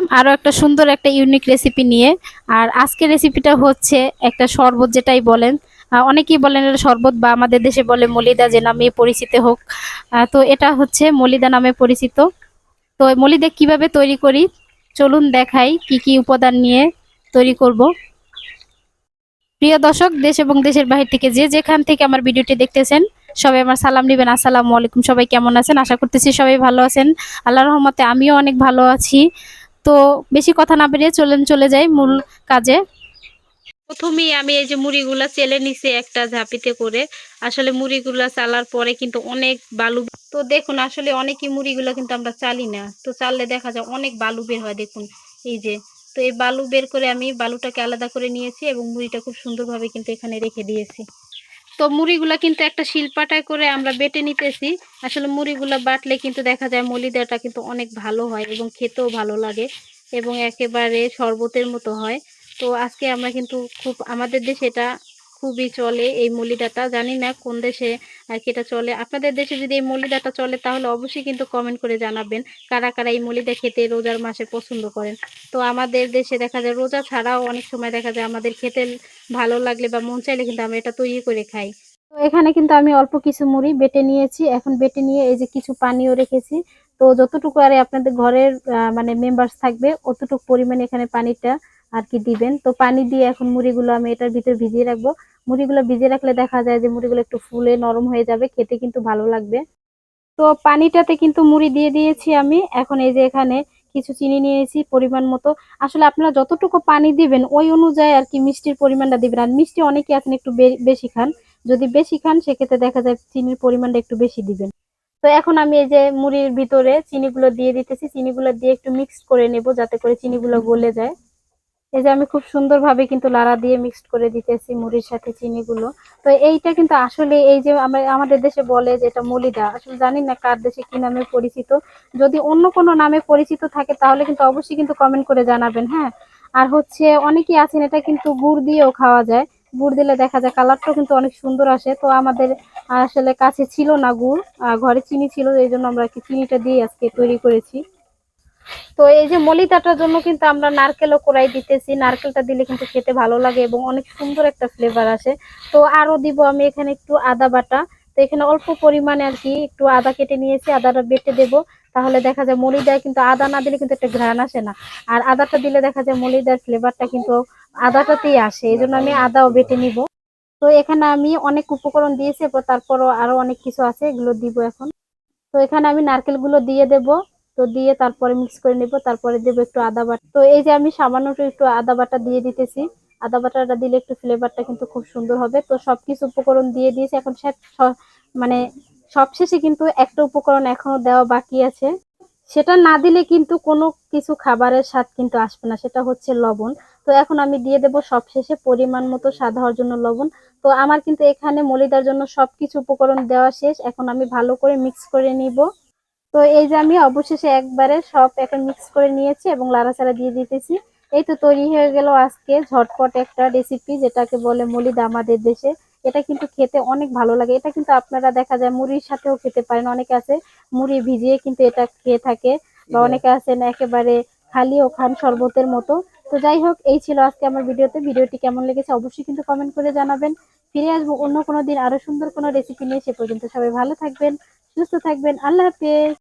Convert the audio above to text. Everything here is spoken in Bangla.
আসলাম আরও একটা সুন্দর একটা ইউনিক রেসিপি নিয়ে। আর আজকের রেসিপিটা হচ্ছে একটা শরবত যেটাই বলেন। অনেকেই বলেন এটা শরবত বা আমাদের দেশে বলে মলিদা যে নামে পরিচিত হোক। তো এটা হচ্ছে মলিদা নামে পরিচিত। তো মলিদা কীভাবে তৈরি করি? চলুন দেখাই কি কি উপাদান নিয়ে তৈরি করব। প্রিয় দর্শক, দেশ এবং দেশের বাহির থেকে যে যেখান থেকে আমার ভিডিওটি দেখতেছেন, সবাই আমার সালাম নেবেন। আসসালামু আলাইকুম। সবাই কেমন আছেন? আশা করতেছি সবাই ভালো আছেন। আল্লাহ রহমতে আমিও অনেক ভালো আছি। তো বেশি কথা না বেরিয়ে চলেন চলে যাই মূল কাজে। প্রথমেই আমি এই যে মুড়িগুলা চেলে নিছি একটা ঝাঁপিতে করে। আসলে মুড়িগুলা চালার পরে কিন্তু অনেক বালু তো দেখুন, আসলে অনেকই মুড়িগুলো কিন্তু আমরা চালি না। তো চাললে দেখা যায় অনেক বালু বের হয়, দেখুন, এই যে। তো এই বালু বের করে আমি বালুটাকে আলাদা করে নিয়েছি এবং মুড়িটা খুব সুন্দরভাবে কিন্তু এখানে রেখে দিয়েছি। তো মুড়িগুলো কিন্তু একটা শিলপাটায় করে আমরা বেটে নিতেছি। আসলে মুড়িগুলো বাটলে কিন্তু দেখা যায় মলিদাটা কিন্তু অনেক ভালো হয় এবং খেতেও ভালো লাগে এবং একেবারে শরবতের মতো হয়। তো আজকে আমরা কিন্তু খুব, আমাদের দেশে এটা খুবই চলে এই মলিদাটা জানি না কোন দেশে আর কি এটা চলে। আপনাদের দেশে যদি এই মলিদাটা চলে, তাহলে অবশ্যই কিন্তু কমেন্ট করে জানাবেন কারা কারা এই মলিদা খেতে রোজার মাসে পছন্দ করেন। তো আমাদের দেশে দেখা যায় রোজা ছাড়াও অনেক সময় দেখা যায় আমাদের খেতে ভালো লাগলে বা মন চাইলে কিন্তু আমরা এটা তৈরি করে খাই। তো এখানে কিন্তু আমি অল্প কিছু মুড়ি বেটে নিয়েছি। এখন বেটে নিয়ে এই যে কিছু পানিও রেখেছি। তো যতটুকু আরে আপনাদের ঘরের মানে মেম্বার্স থাকবে, অতটুকু পরিমাণে এখানে পানিটা আর কি দিবেন? তো পানি দিয়ে এখন মুড়িগুলো আমি এটার ভিতর ভিজিয়ে রাখব। মুড়িগুলো ভিজিয়ে রাখলে দেখা যায় যে মুড়িগুলো একটু ফুলে নরম হয়ে যাবে, খেতে কিন্তু ভালো লাগবে। তো পানিটাতে কিন্তু মুড়ি দিয়ে দিয়েছি আমি। এখন এই যে এখানে কিছু চিনি নিয়েছি পরিমাণ মতো। আসলে আপনারা যতটুকু পানি দিবেন, ওই অনুযায়ী আর কি মিষ্টির পরিমাণটা দিবেন। আর মিষ্টি অনেকে আছেন একটু বেশি খান। যদি বেশি খান, সেক্ষেত্রে দেখা যায় চিনির পরিমাণটা একটু বেশি দিবেন। তো এখন আমি এই যে মুড়ির ভিতরে চিনিগুলো দিয়ে দিতেছি। চিনিগুলো দিয়ে একটু মিক্স করে নেব, যাতে করে চিনিগুলো গলে যায়। এই যে আমি খুব সুন্দরভাবে কিন্তু লাড়া দিয়ে মিক্সড করে দিতেছি মুড়ির সাথে চিনিগুলো। তো এইটা কিন্তু আসলে এই যে আমাদের দেশে বলে যে এটা মলিদা, আসলে জানি না কার দেশে কি নামে পরিচিত? যদি অন্য কোনো নামে পরিচিত থাকে তাহলে কিন্তু অবশ্যই কিন্তু কমেন্ট করে জানাবেন হ্যাঁ? আর হচ্ছে অনেকেই আছেন এটা কিন্তু গুড় দিয়েও খাওয়া যায়। গুড় দিলে দেখা যায় কালারটাও কিন্তু অনেক সুন্দর আসে। তো আমাদের আসলে কাছে ছিল না গুড় ঘরে চিনি ছিল, এই জন্য আমরা চিনিটা দিয়ে আজকে তৈরি করেছি। তো এই যে মলিদাটার জন্য কিন্তু আমরা নারকেলও কোড়াই দিতেছি। নারকেলটা দিলে কিন্তু খেতে ভালো লাগে এবং অনেক সুন্দর একটা ফ্লেভার আসে। তো আরও দিব আমি এখানে একটু আদা বাটা। তো এখানে অল্প পরিমাণে আর কি একটু আদা কেটে নিয়েছি, আদাটা বেটে দেব। তাহলে দেখা যায় মলিদায় কিন্তু আদা না দিলে কিন্তু একটা ঘ্রাণ আসে না। আর আদাটা দিলে দেখা যায় মলিদার ফ্লেভারটা কিন্তু আদাটাতেই আসে। এই জন্য আমি আদাও বেটে নিব। তো এখানে আমি অনেক উপকরণ দিয়েছি তারপরও আরও অনেক কিছু আছে, এগুলো দিব এখন। তো এখানে আমি নারকেলগুলো দিয়ে দেব। তো দিয়ে তারপরে মিক্স করে নেব, তারপরে দেব একটু আদা বাটা। তো এই যে আমি সামান্য একটু আদা বাটা দিয়ে দিতেছি। আদা বাটাটা দিলে একটু ফ্লেভারটা কিন্তু খুব সুন্দর হবে। তো সবকিছু উপকরণ দিয়ে দিয়েছি। এখন মানে সবশেষে কিন্তু একটা উপকরণ এখনও দেওয়া বাকি আছে। সেটা না দিলে কিন্তু কোনো কিছু খাবারের স্বাদ কিন্তু আসবে না। সেটা হচ্ছে লবণ। তো এখন আমি দিয়ে দেব সবশেষে পরিমাণ মতো স্বাদ হওয়ার জন্য লবণ। তো আমার কিন্তু এখানে মলিদার জন্য সবকিছু উপকরণ দেওয়া শেষ। এখন আমি ভালো করে মিক্স করে নিব। তো এই যে আমি অবশেষে একবারে সব এখন মিক্স করে নিয়েছি এবং লাড়াচাড়া দিয়ে দিতেছি। এই তো তৈরি হয়ে গেল আজকে ঝটপট একটা রেসিপি যেটাকে বলে মলিদা আমাদের দেশে। এটা কিন্তু খেতে অনেক ভালো লাগে। এটা কিন্তু আপনারা দেখা যায় মুড়ির সাথেও খেতে পারেন। অনেকে আছে মুড়ি ভিজিয়ে কিন্তু এটা খেয়ে থাকে বা অনেকে আছেন একেবারে খালিও খান শরবতের মতো। তো যাই হোক এই ছিল আজকে আমার ভিডিওতে। ভিডিওটি কেমন লেগেছে অবশ্যই কিন্তু কমেন্ট করে জানাবেন। ফিরে আসব অন্য কোনো দিন আরও সুন্দর কোনো রেসিপি নিয়ে। সে পর্যন্ত সবাই ভালো থাকবেন সুস্থ থাকবেন। আল্লাহ হাফেজ।